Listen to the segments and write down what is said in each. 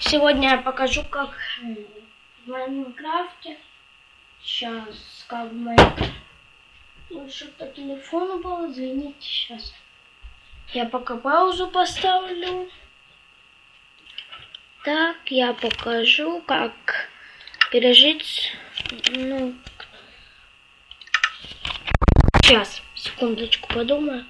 Сегодня я покажу, как в Майнкрафте. Сейчас, как Майнкрафте. Лучше по телефону было, извините, сейчас. Я пока паузу поставлю. Так, я покажу, как пережить, ну, сейчас, секундочку подумаю.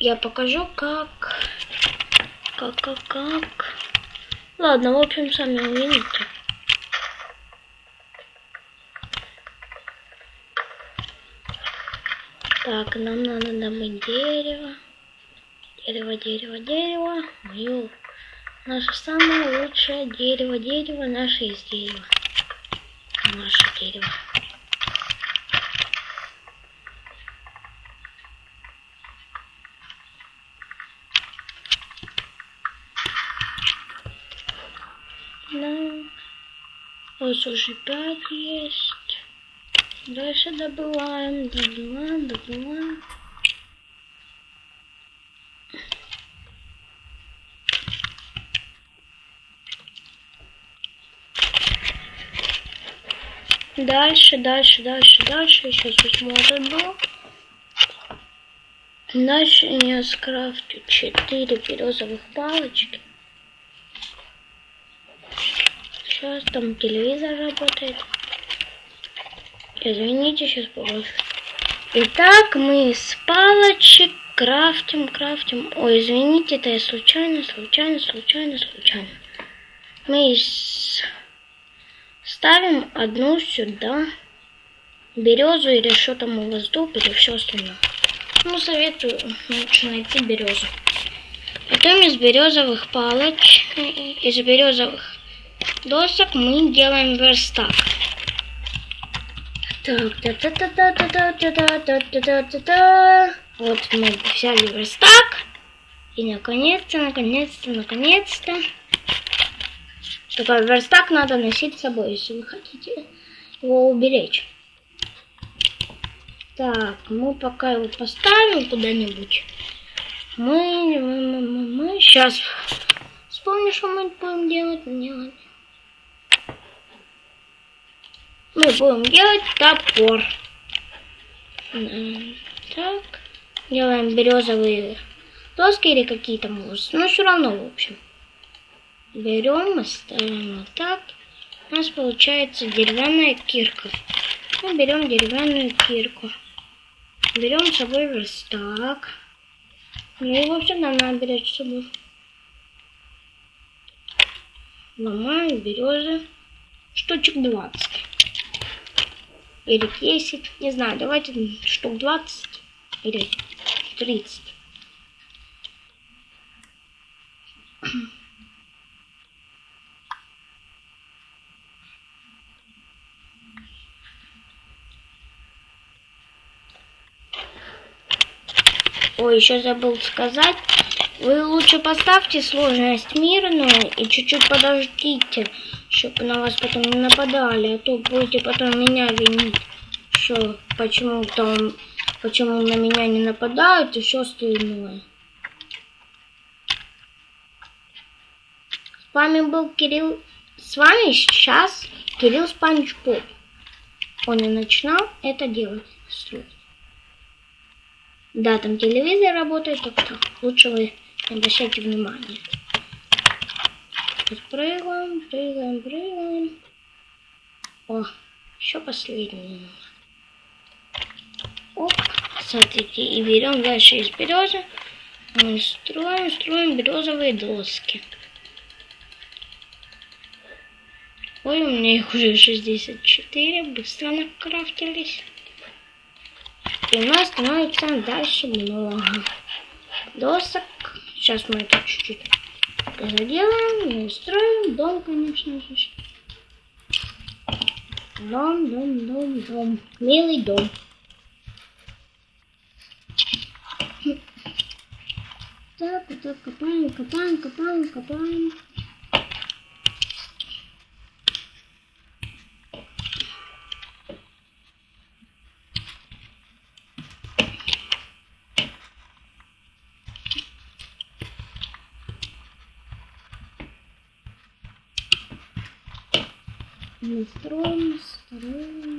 Я покажу, как... Как, как, как... Ладно, в общем, сами увидите. Так, нам надо добыть дерево. Дерево, дерево, дерево. Мою. Наше самое лучшее дерево, дерево, наше из дерева. Наше дерево. Да. Вот уже пять есть. Дальше добываем, добываем, добываем. Дальше, дальше, дальше, дальше. Сейчас этот блок. Дальше я скрафтю 4 березовых палочки. Сейчас там телевизор работает. Извините, сейчас побольше. Итак, мы с палочек крафтим, крафтим. Ой, извините, это я случайно, случайно, случайно, случайно. Мы с... ставим одну сюда. Березу или что там у вас дуб или все остальное. Ну, советую лучше найти березу. Потом из березовых палочек, из березовых досок мы делаем верстак. Вот мы взяли верстак. И наконец-то, наконец-то, наконец-то. Такой верстак надо носить с собой, если вы хотите его уберечь. Так, мы пока его поставим куда-нибудь. Мы, мы, мы, мы, мы сейчас вспомним, что мы будем делать. Не, ладно мы будем делать топор. Так, делаем березовые доски или какие-то может. Но все равно, в общем. Берем и ставим вот так. У нас получается деревянная кирка. Мы берем деревянную кирку. Берем с собой верстак. Ну его всегда надо беречь с собой. Ломаем березы. Штучек 20 или 10, не знаю, давайте штук 20 или 30. Ой, еще забыл сказать. Вы лучше поставьте сложность мирную и чуть-чуть подождите чтобы на вас потом не нападали, а то будете потом меня винить, что почему там, почему на меня не нападают и все остальное. С вами был Кирилл, с вами сейчас Кирилл Спанч Поп. Он и начинал это делать. Да, там телевизор работает, так что лучше вы обращайте внимания. Прыгаем, прыгаем, прыгаем. О, еще последний. Оп, смотрите, и берем дальше из березы. Мы строим, строим березовые доски. Ой, у меня их уже 64, быстро накрафтились. И у нас становится дальше много досок. Сейчас мы это чуть-чуть заделаем и строим дом, конечно же. Дом, дом, дом, дом. Милый дом. Так, так, копаем, копаем, копаем, копаем. Настроим, строим.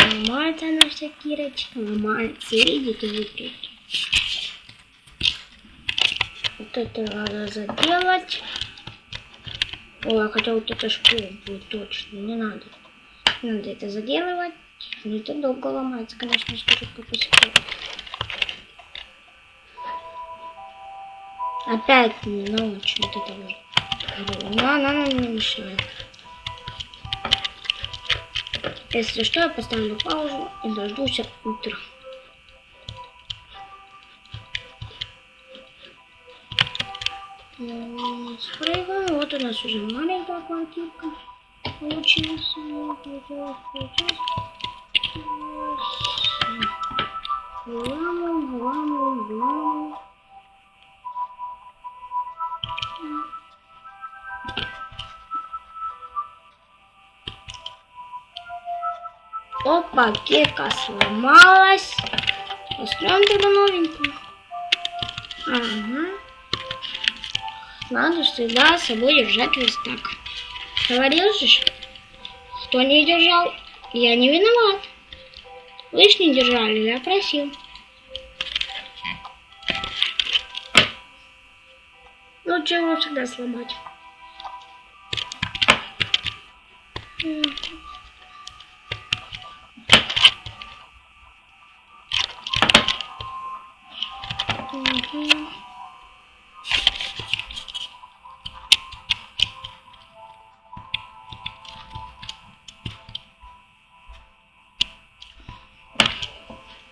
Ломается наша кирочка, ломается, видите, видите. Вот это надо заделать. Ой, хотя вот это школа будет точно, не надо. Не надо это заделывать. Ну это долго ломается, конечно, скажу по секрету. Опять не ночь вот это вот. Но она нам не мешает. Если что, я поставлю паузу и дождусь утра. М, Спрыгаем. Вот у нас уже маленькая квартирка получилась. Вламываем, вламываем, вламываем. Опа, кирка сломалась. Построим тогда новенькую. Ага. Надо всегда с собой держать верстак. Говорил же, кто не держал, я не виноват. Вы ж не держали, я просил. Лучше его всегда сломать.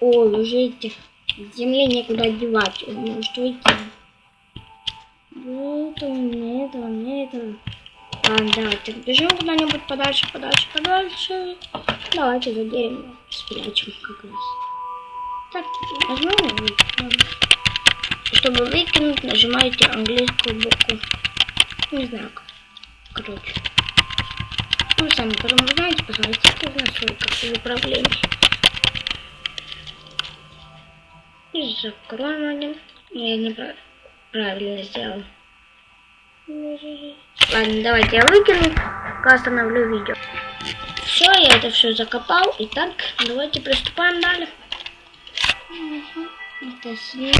Ой, уже эти земли некуда девать. Ну, что идти? Это, мне это, мне это. А, давайте бежим куда-нибудь подальше, подальше, подальше. Давайте за дерево спрячем как раз. Так, и выкинем. Чтобы выкинуть, нажимаете английскую букву. Не знаю как. Короче. Ну, сами потом узнаете, посмотрите в настройках управления. И закроем один. Я не прав- правильно сделал. Ладно, давайте я выкину, пока остановлю видео. Все, я это все закопал. Итак, давайте приступаем далее. Это снег.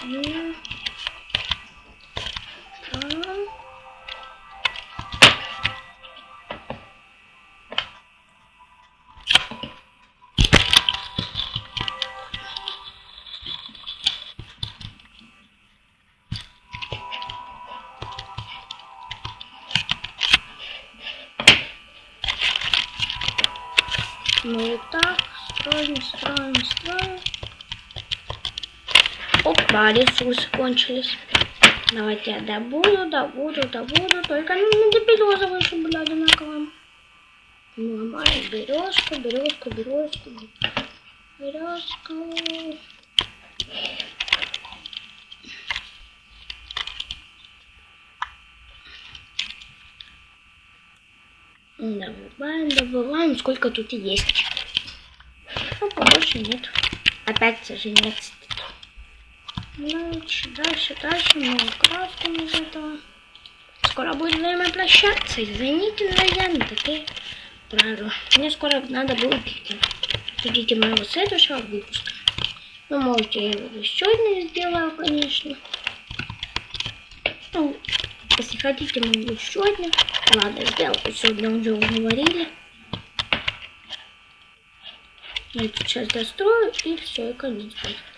Так. Ну и так, строим, строим, строим. Опа, ресурсы кончились. Давайте я добуду, добуду, добуду. Только ну, надо березовые, чтобы были одинаковые. Ломаем березку, березку, березку. Березку. Добываем, добываем, сколько тут есть. Ну, побольше нет. Опять же нет. Дальше, дальше, дальше. Мы крафтим из этого. Скоро будет время прощаться. Извините, но такие правила. Мне скоро надо будет идти. Ждите моего следующего выпуска. Ну, можете, я его один сделаю, конечно. Ну, если хотите, мы еще один. Ладно, сделал. Сегодня уже уговорили. Я сейчас дострою и все, и конец будет.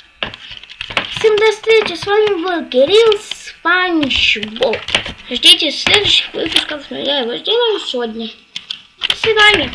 Всем до встречи, с вами был Кирилл Спанч Боб. Ждите следующих выпусков, но я его сделаю сегодня. До свидания.